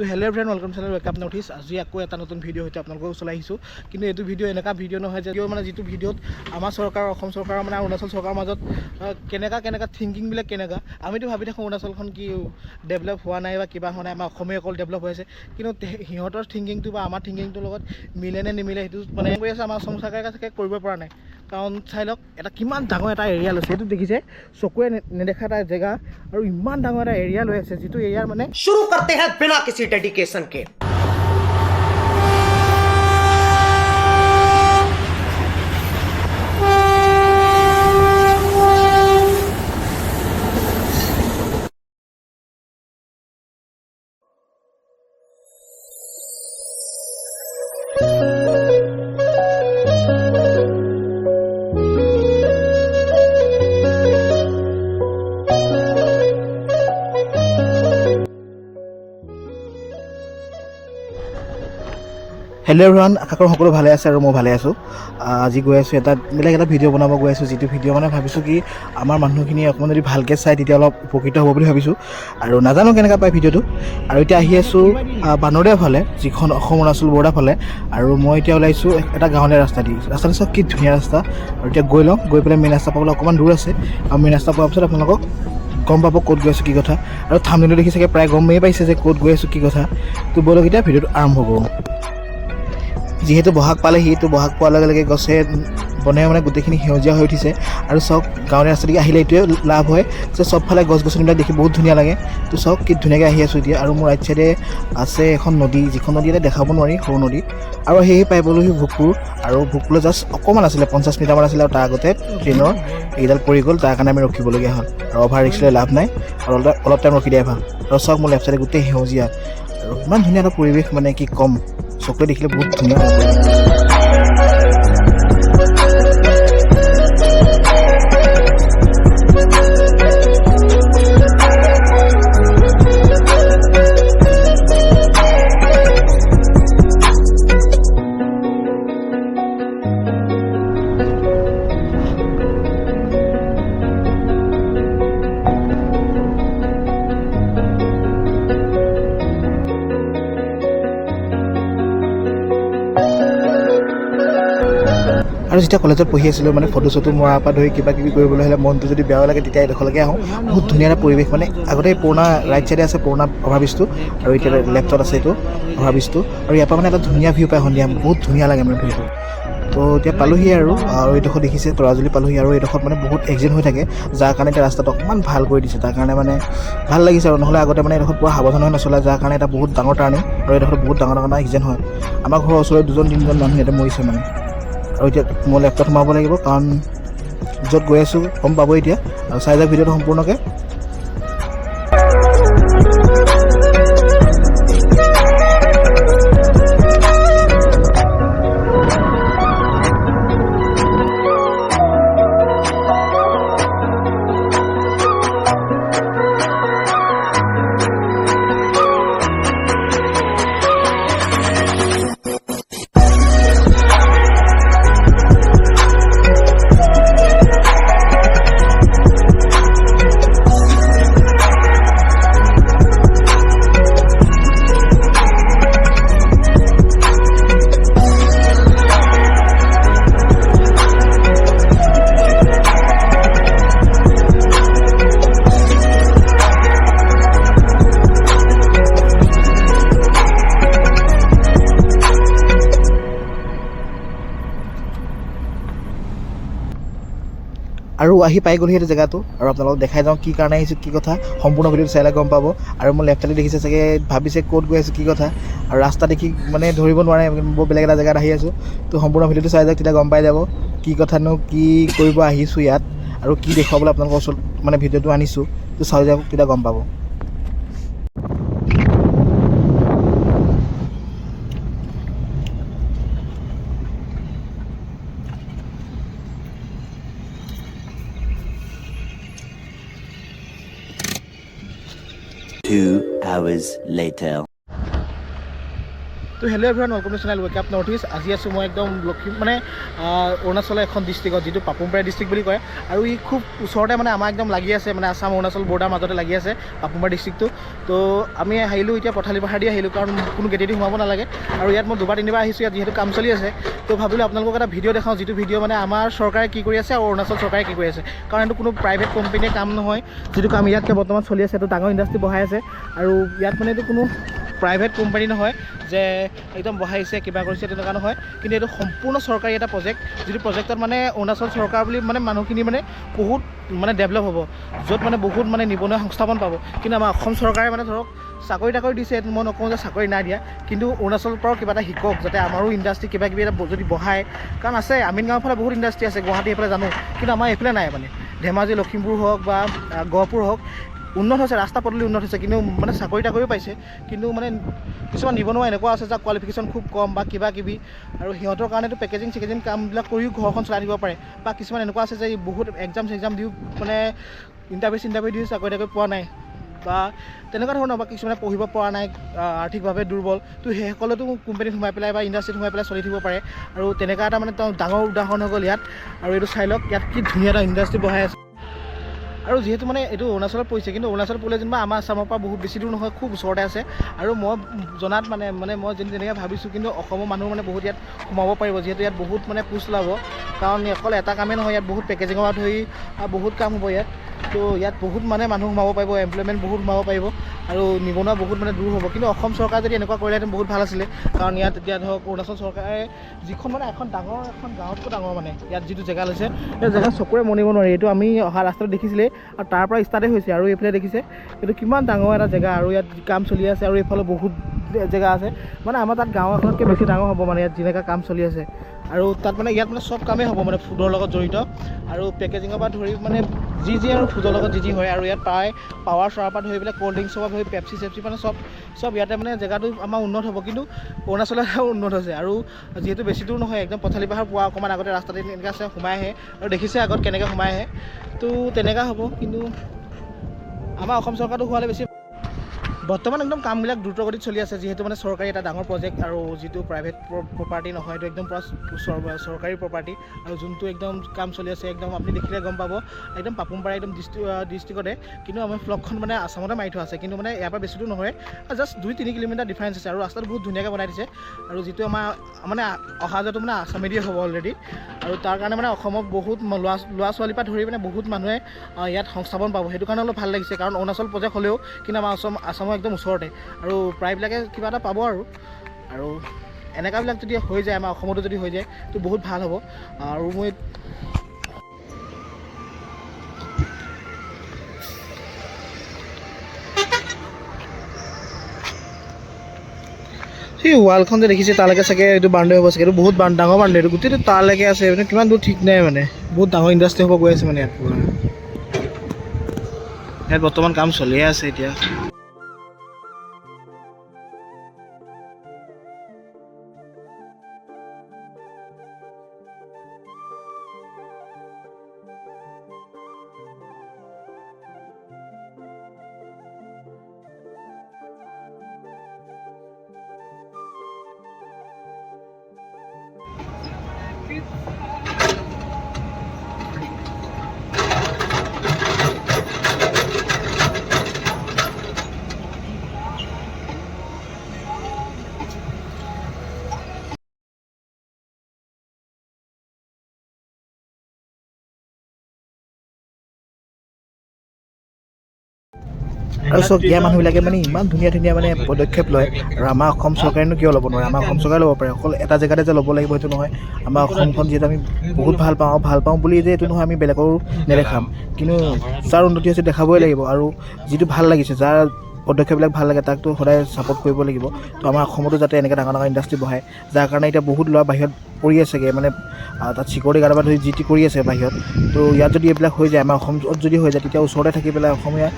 তো hello' friend welcome channel welcome north আজি আকৌ এটা নতুন ভিডিঅ' সৈতে আপোনালোকৰ ওচৰলৈ আহিছোঁ। কিন্তু এইটো ভিডিঅ' এনেকুৱা ভিডিঅ' নহয় যে মানে যিটো ভিডিঅ'ত আমাৰ চৰকাৰ, অসম চৰকাৰ মানে অৰুণাচল চৰকাৰৰ মাজত কেনেকুৱা কেনেকুৱা থিংকিংবিলাক কেনেকুৱা আমিতো ভাবি থাকোঁ অৰুণাচলখন কি ডেভেলপ হোৱা নাই বা কিবা হোৱা নাই, আমাৰ অসমে অকল ডেভেলপ হৈ আছে। কিন্তু সিহঁতৰ থিংকিংটো বা আমাৰ থিংকিংটোৰ লগত মিলে নে নিমিলে সেইটো মানে কৰি আছে, আমাৰ অসম চৰকাৰে কৰিব পৰা নাই। কাৰণ চাই লওক এটা কিমান ডাঙৰ এটা এৰিয়া লৈছে সেইটো দেখিছে চকুৱে নে- নেদেখা এটা জেগা আৰু ইমান ডাঙৰ এটা এৰিয়া লৈ আছে যিটো এৰিয়াৰ মানে शुरू करते हैं बिना किसी डेडिकेशन के হেল্ল' এভৰিৱান আশা কৰোঁ সকলো ভালে আছে আৰু মই ভালে আছোঁ। আজি গৈ আছোঁ এটা বেলেগ এটা ভিডিঅ' বনাব গৈ আছোঁ, যিটো ভিডিঅ' মানে ভাবিছোঁ কি আমাৰ মানুহখিনি অকণমান যদি ভালকৈ চাই তেতিয়া অলপ উপকৃত হ'ব বুলি ভাবিছোঁ। আৰু নাজানো কেনেকুৱা পায় ভিডিঅ'টো আৰু এতিয়া আহি আছোঁ বানৰীয়া ফালে, যিখন অসম, অৰুণাচল বৰ্ডাৰ ফালে। আৰু মই এতিয়া ওলাইছোঁ এটা গাঁৱলীয়া ৰাস্তা দি। ৰাস্তাটো চাওক কি ধুনীয়া ৰাস্তা। আৰু এতিয়া গৈ লওঁ, গৈ পেলাই মেইন ৰাস্তা পাবলৈ অকণমান দূৰ আছে। আৰু মেইন ৰাস্তা পোৱাৰ পিছত আপোনালোকক গম পাব ক'ত গৈ আছোঁ কি কথা। আৰু থামনিটো দেখি চাগে প্ৰায় গমেই পাইছে যে ক'ত গৈ আছোঁ কি কথা। তো ব'লক এতিয়া ভিডিঅ'টো আৰম্ভ কৰোঁ। যিহেতু বহাগ পালেহি তো বহাগ পোৱাৰ লগে লগে গছে বনে মানে গোটেইখিনি সেউজীয়া হৈ উঠিছে। আৰু চাওক, গাঁৱলীয়া ৰাস্তাদি আহিলে এইটোৱে লাভ হয়। যে চবফালে গছ গছনিবিলাক দেখি বহুত ধুনীয়া লাগে। তো চাওক, কি ধুনীয়াকৈ আহি আছোঁ এতিয়া। আৰু মোৰ ৰাইট চাইডে আছে এখন নদী, যিখন নদী এতিয়া দেখাব নোৱাৰি, সৰু নদী। আৰু সেয়ে পাই পালোহি ভোগপুৰ। আৰু ভোগপুৰলৈ জাষ্ট অকণমান আছিলে, পঞ্চাছ মিটাৰমান আছিলে আৰু তাৰ আগতে ট্ৰেইনৰ এইডাল পৰি গ'ল। তাৰ কাৰণে আমি ৰখিবলগীয়া হ'ল। আৰু অভাৰ ৰিক্স লৈ লাভ নাই। আৰু অলপ অলপ টাইম ৰখি দিয়াই ভালো। আৰু চাওক, মোৰ লেফ্ট চাইডে গোটেই সেউজীয়া। আৰু ইমান ধুনীয়া এটা পৰিৱেশ মানে কি ক'ম। চকুৱে দেখিলে বহুত ধুনীয়া আৰু যেতিয়া কলেজত পঢ়ি আছিলোঁ মানে ফটো চটো মৰাৰ পৰা ধৰি কিবা কিবি কৰিবলৈ হ'লে মনটো যদি বেয়াও লাগে, তেতিয়া এডোখৰলৈকে আহোঁ। বহুত ধুনীয়া এটা পৰিৱেশ মানে আগতে পুৰণা ৰাইট চাইডে আছে পুৰণা অভাৰব্ৰিজটো আৰু এতিয়া লেফ্টত আছে এইটো অভাৰব্ৰিজটো আৰু ইয়াৰ পৰা মানে এটা ধুনীয়া ভিউ পায় সন্ধিয়া, বহুত ধুনীয়া লাগে মানে ভিউটো তো এতিয়া পালোহি আৰু আৰু এইডোখৰ দেখিছে, তৰাজুলি পালোহি, আৰু এইডোখৰত মানে বহুত এক্সিডেণ্ট হৈ থাকে, যাৰ কাৰণে এতিয়া ৰাস্তাটো অকণমান ভালো কৰি দিছে, তাৰ কাৰণে মানে ভালো লাগিছে আৰু, নহ'লে আগতে মানে এইডোখৰত পূৰা সাৱধান হৈ নচলে, যাৰ কাৰণে এটা বহুত ডাঙৰ টাৰ্ণিং আৰু এইডোখৰত বহুত ডাঙৰ ডাঙৰ এক্সিডেণ্ট হয়। আমাৰ ঘৰৰ ওচৰৰে দুজন, তিনিজন মানুহ ইয়াতে মৰিছে মানে। আৰু এতিয়া মই লেপটপ সোমাব লাগিব কাৰণ য'ত গৈ আছোঁ গম পাব এতিয়া আৰু চাই যাওক ভিডিঅ'টো সম্পূৰ্ণকৈ। আৰু আহি পাই গ'লহি সেইটো জেগাটো আৰু আপোনালোকক দেখাই যাওঁ কি কাৰণে আহিছোঁ, কি কথা। সম্পূৰ্ণ ভিডিঅ'টো চাইলে গম পাব। আৰু মোৰ লেফ্ট দেখিছে চাগে, ভাবিছে ক'ত গৈ আছোঁ, কি কথা। আৰু ৰাস্তা দেখি মানে ধৰিব নোৱাৰে বৰ বেলেগ এটা জেগাত আহি আছোঁ। তো সম্পূৰ্ণ ভিডিঅ'টো চাই যাওক, তেতিয়া গম পাই যাব কি কথানো কি কৰিব আহিছোঁ ইয়াত। আৰু কি দেখুৱাবলৈ আপোনালোকৰ ওচৰত মানে ভিডিঅ'টো আনিছোঁ। তো চাই যাওক, তেতিয়া গম পাব। Hours later. তো hello' everyone welcome to channel wake up north east আজি আছোঁ মই একদম লক্ষী মানে অৰুণাচলৰ এখন ডিষ্ট্ৰিক্টত যিটো পাপুমপাৰা ডিষ্ট্ৰিক্ট বুলি কয়। আৰু ই খুব ওচৰতে মানে আমাৰ একদম লাগি আছে মানে আছাম, অৰুণাচল বৰ্ডাৰ মাজতে লাগি আছে পাপুমপাৰা ডিষ্ট্ৰিক্টটো তো আমি আহিলোঁ এতিয়া পথালি পাহাৰ দি আহিলোঁ, কাৰণ কোনো গেটেদি সোমাব নালাগে। আৰু ইয়াত মই দুবাৰ, তিনিবাৰ আহিছোঁ, ইয়াত যিহেতু কাম চলি আছে। তো ভাবিলোঁ আপোনালোকক এটা ভিডিঅ' দেখাওঁ, যিটো ভিডিঅ' মানে আমাৰ চৰকাৰে কি কৰি আছে আৰু অৰুণাচল চৰকাৰে কি কৰি আছে। কাৰণ এইটো কোনো প্ৰাইভেট কোম্পেনীয়ে কাম নহয়, যিটো কাম ইয়াতকৈ বৰ্তমান চলি আছে, এইটো ডাঙৰ ইণ্ডাষ্ট্ৰি বহাই আছে। আৰু ইয়াত মানে এইটো কোনো প্ৰাইভেট কোম্পানী নহয়, যে একদম বহাইছে কিবা কৰিছে, তেনেকুৱা নহয়। কিন্তু এইটো সম্পূৰ্ণ চৰকাৰী এটা প্ৰজেক্ট যিটো প্ৰজেক্টত মানে অৰুণাচল চৰকাৰ বুলি মানে মানুহখিনি মানে বহুত মানে ডেভেলপ হ'ব, য'ত মানে বহুত মানে নিবনুৱা সংস্থাপন পাব। কিন্তু আমাৰ অসম চৰকাৰে মানে ধৰক, চাকৰি তাকৰি দিছে, এইটো মই নকওঁ যে চাকৰি নাই দিয়া, কিন্তু অৰুণাচলৰ পৰাও কিবা এটা শিকক, যাতে আমাৰো ইণ্ডাষ্ট্ৰি কিবা কিবি এটা যদি বহায় কাৰণ আছে আমিন গাঁৱৰ ফালে বহুত ইণ্ডাষ্ট্ৰি আছে গুৱাহাটী এইফালে জানো, কিন্তু আমাৰ এইফালে নাই মানে। ধেমাজি, লখিমপুৰ হওক বা গহপুৰ হওক উন্নত হৈছে, ৰাস্তা পদূলি উন্নত হৈছে, কিন্তু মানে চাকৰি তাকৰিও পাইছে। কিন্তু মানে কিছুমান নিবনুৱা এনেকুৱা আছে যাৰ কোৱালিফিকেশ্যন খুব কম বা কিবা কিবি। আৰু সিহঁতৰ কাৰণেতো পেকেজিং চেকেজিং কামবিলাক কৰিও ঘৰখন চলাই দিব পাৰে। বা কিছুমান এনেকুৱা আছে যে বহুত এক্সাম চেক্সাম দিও মানে ইণ্টাৰভিউ চিণ্টাৰভিউ দিও চাকৰি তাকৰি পোৱা নাই। বা তেনেকুৱা ধৰণৰ বা কিছুমানে পঢ়িব পৰা নাই আৰ্থিকভাৱে দুৰ্বল। তো সেইসকলেতো কোম্পানীত সোমাই পেলাই বা ইণ্ডাষ্ট্ৰীত সোমাই পেলাই চলি থাকিব পাৰে। আৰু তেনেকুৱা এটা মানে তেওঁ ডাঙৰ উদাহৰণ হৈ গ'ল ইয়াত। আৰু এইটো চাই লওক ইয়াত কি ধুনীয়া এটা ইণ্ডাষ্ট্ৰী বহাই আছে। আৰু যিহেতু মানে এইটো অৰুণাচলত পৰিছে, কিন্তু অৰুণাচল পৰিলে যেনিবা আমাৰ আছামৰ পৰা বহুত বেছি দূৰ নহয়, খুব ওচৰতে আছে। আৰু মই জনাত মানে মানে মই যেনে তেনেকৈ ভাবিছোঁ, কিন্তু অসমৰ মানুহ মানে বহুত ইয়াত সোমাব পাৰিব, যিহেতু ইয়াত বহুত মানে পোষ্ট ওলাব। কাৰণ অকল এটা কামেই নহয়, ইয়াত বহুত পেকেজিঙৰ পৰা ধৰি বহুত কাম হ'ব ইয়াত। তো ইয়াত বহুত মানে মানুহ সোমাব পাৰিব এমপ্লয়মেণ্ট বহুত সোমাব পাৰিব। আৰু নিবনুৱা বহুত মানে দূৰ হ'ব। কিন্তু অসম চৰকাৰে যদি এনেকুৱা কৰিলেহেঁতেন বহুত ভালো আছিলে। কাৰণ ইয়াত এতিয়া ধৰক অৰুণাচল চৰকাৰে যিখন মানে এখন ডাঙৰ, এখন গাঁৱতকৈ ডাঙৰ মানে ইয়াত যিটো জেগা লৈছে, সেই জেগা চকুৰে মনিব নোৱাৰি এইটো আমি অহা ৰাস্তাত দেখিছিলেই আৰু তাৰ পৰা ষ্টাৰ্টেই হৈছে আৰু এইফালে দেখিছে। এইটো কিমান ডাঙৰ এটা জেগা আৰু ইয়াত কাম চলি আছে আৰু এইফালে বহুত জেগা আছে। মানে আমাৰ তাত গাঁও এখনতকৈ বেছি ডাঙৰ হ'ব মানে ইয়াত যেনেকুৱা কাম চলি আছে। আৰু তাত মানে ইয়াত মানে চব কামেই হ'ব মানে ফুডৰ লগত জড়িত। আৰু পেকেজিঙৰ পৰা ধৰি মানে যি যি আৰু ফুডৰ লগত যি যি হয় আৰু ইয়াত প্ৰায় পাৱাৰ চাৱাৰ পৰা ধৰি পেলাই ক'ল্ড ড্ৰিংকছৰ পৰা ধৰি পেপচি চেপচি মানে চব চব ইয়াতে মানে জেগাটো আমাৰ উন্নত হ'ব। কিন্তু অৰুণাচলত উন্নত হৈছে। আৰু যিহেতু বেছি দূৰ নহয় একদম পথালি পাহাৰ পোৱা অকণমান আগতে ৰাস্তাতে এনেকৈ আছে সোমাই আহে। আৰু দেখিছে আগত কেনেকৈ সোমাই আহে। তো তেনেকুৱা হ'ব। কিন্তু আমাৰ অসম চৰকাৰটো হোৱালে বেছি বৰ্তমান একদম কামবিলাক দ্ৰুতগতিত চলি আছে যিহেতু মানে চৰকাৰী এটা ডাঙৰ প্ৰজেক্ট আৰু যিটো প্ৰাইভেট প্ৰপাৰ্টি নহয় এইটো একদম পূৰা চৰ- চৰকাৰী প্ৰপাৰ্টি আৰু যোনটো একদম কাম চলি আছে একদম আপুনি দেখিলে গম পাব একদম পাপুমপাৰা একদম ডিষ্ট্ৰিক্টতে কিন্তু আমাৰ ফ্লগখন মানে আছামতে মাৰি থোৱা আছে কিন্তু মানে ইয়াৰ পৰা বেছি দূৰ নহয় জাষ্ট দুই তিনি কিলোমিটাৰ ডিফাৰেঞ্চ আছে আৰু ৰাস্তাটো বহুত ধুনীয়াকৈ বনাই দিছে আৰু যিটো আমাৰ মানে অহা যোৱাটো মানে আছামেদিয়ে হ'ব অলৰেডি আৰু তাৰ কাৰণে মানে অসমত বহুত ল'ৰা ল'ৰা ছোৱালীৰ পৰা ধৰি মানে বহুত মানুহে ইয়াত সংস্থাপন পাব সেইটো কাৰণে অলপ ভাল লাগিছে কাৰণ অৰুণাচল প্ৰজেক্ট হ'লেও কিন্তু আমাৰ অসম আছামৰ একদম ওচৰতে। আৰু প্ৰায়বিলাকে কিবা এটা পাব আৰু। আৰু এনেকুৱাবিলাক যদি হৈ যায়, আমাৰ অসমতো যদি হৈ যায়, তো বহুত ভালো হ'ব। আৰু মই সেই ৱালখন যে দেখিছে, তালৈকে চাগে এইটো বাউণ্ডেৰী হ'ব চাগে। এইটো বহুত ডাঙৰ বাউণ্ডেৰী। এইটো গোটেইটো তালৈকে আছে। মানে কিমান দূৰ ঠিক নাই মানে। বহুত ডাঙৰ ইণ্ডাষ্ট্ৰী হ'ব গৈ আছে মানে ইয়াত ইয়াত বৰ্তমান কাম চলিয়ে আছে এতিয়া। আৰু চব ইয়াৰ মানুহবিলাকে মানে ইমান ধুনীয়া ধুনীয়া মানে পদক্ষেপ লয়। আৰু আমাৰ অসম চৰকাৰেনো কিয় ল'ব নোৱাৰে? আমাৰ অসম চৰকাৰে ল'ব পাৰে। অকল এটা জেগাতে যে ল'ব লাগিব সেইটো নহয়। আমাৰ অসমখন যিহেতু আমি বহুত ভাল পাওঁ আৰু ভাল পাওঁ বুলি যে এইটো নহয় আমি বেলেগৰো নেদেখাম। কিন্তু যাৰ উন্নতি হৈছে দেখাবই লাগিব। আৰু যিটো ভাল লাগিছে যাৰ পদক্ষেপবিলাক ভাল লাগে তাকতো সদায় ছাপোৰ্ট কৰিব লাগিব। তো আমাৰ অসমতো যাতে এনেকৈ ডাঙৰ ডাঙৰ ইণ্ডাষ্ট্ৰী বহায় যাৰ কাৰণে এতিয়া বহুত ল'ৰা বাহিৰত পৰি আছেগৈ মানে তাত চিকিউৰিটি গাৰ্ডৰ পৰা ধৰি যি টি কৰি আছে বাহিৰত। তো ইয়াত যদি এইবিলাক হৈ যায় আমাৰ অসমত যদি হৈ যায় তেতিয়া ওচৰতে থাকি পেলাই অসমীয়া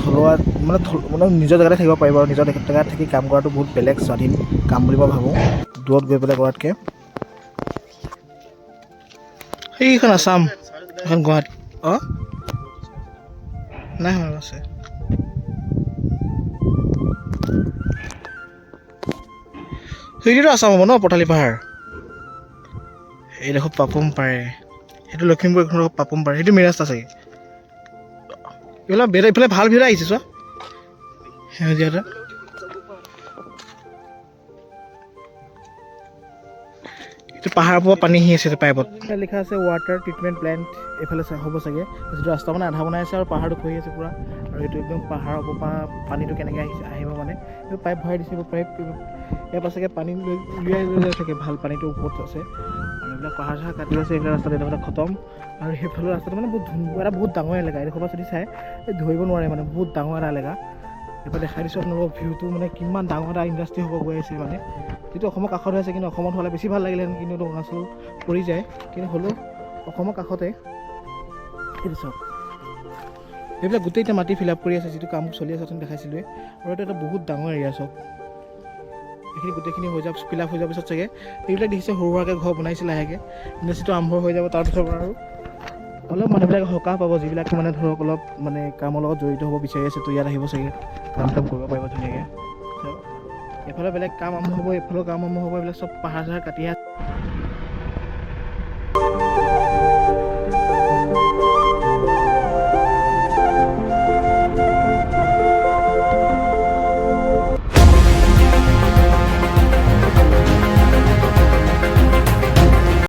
থলুৱা মানে মানে নিজৰ জেগাতে থাকিব পাৰিব আৰু নিজৰ জেগাত থাকি কাম কৰাটো বহুত বেলেগ স্বাধীন কাম বুলি মই ভাবোঁ। দূৰত গৈ পেলাই কৰাতকৈ। সেইখন আছাম এখন গুৱাহাটী অঁ? নাই হয় আছে সেইটোতো আছাম হ'ব ন পথালি পাহাৰ? এইডোখৰ পাপম পাৰে। সেইটো লখিমপুৰ এইখন পাপম পাৰে। সেইটো মেইন ৰাস্তা চাগে। এইফালে বেলেগ এইফালে ভালো ভিৰা আহিছে চোৱা। সেউজীয়া এটা। পাহাৰৰ পৰা পানী আহি আছে পাইপত। লিখা আছে ৱাটাৰ ট্ৰিটমেণ্ট প্লেণ্ট এইফালে হ'ব চাগে। যিটো ৰাস্তা মানে আধা বনাই আছে আৰু পাহাৰটো খহি আছে পূৰা। আৰু এইটো একদম পাহাৰৰ পৰা পানীটো কেনেকৈ আহিছে আহিব মানে। এইটো পাইপ ভৰাই দিছে পাইপ ইয়াৰ পৰা চাগে পানী লৈ উলিয়াই লৈ যায় চাগে। ভাল পানীটো ওপৰত আছে। আৰু এইবিলাক পাহাৰ চাহাৰ কাটি আছে এইবিলাক ৰাস্তাত এইডোখৰ খতম। আৰু সেইফালৰ ৰাস্তাটো মানে বহুত ধুনীয়া এটা বহুত ডাঙৰ এলেকা। এইডোখৰ পৰা যদি চাই ধৰিব নোৱাৰে মানে বহুত ডাঙৰ এটা এলেকা। এইবাৰ দেখাই দিছোঁ আপোনালোকক ভিউটো মানে কিমান ডাঙৰ এটা ইণ্ডাষ্ট্ৰি হ'ব গৈ আছে মানে। যিটো অসমৰ কাষত হৈ আছে কিন্তু অসমত হ'লে বেছি ভাল লাগিলেহেঁতেন কিন্তু অৰুণাচল পৰি যায়। কিন্তু হ'লেও অসমৰ কাষতে চাওক এইবিলাক গোটেই এতিয়া মাটি ফিল আপ কৰি আছে যিটো কাম চলি আছে অথনি দেখাইছিলোঁৱে। আৰু এইটো এটা বহুত ডাঙৰ এৰিয়া চাওক। এইখিনি গোটেইখিনি হৈ যাব ফিল আপ হৈ যোৱাৰ পিছত চাগে এইবিলাক দেখিছে সৰু সুৰাকৈ ঘৰ বনাইছে লাহেকৈ। ইণ্ডাষ্ট্ৰিটো আৰম্ভ হৈ যাব তাৰপিছৰ পৰা আৰু। অলপ মানুহবিলাকে সকাহ পাব যিবিলাক মানে ধৰক অলপ মানে কামৰ লগত জড়িত হ'ব বিচাৰি আছে তো ইয়াত আহিব চাগে। কাম চাম কৰিব পাৰিব ধুনীয়াকৈ। এইফালে বেলেগ কাম আৰম্ভ হ'ব এইফালেও কাম আৰম্ভ হ'ব এইবিলাক চব পাহাৰ চাহাৰ কাটি আছে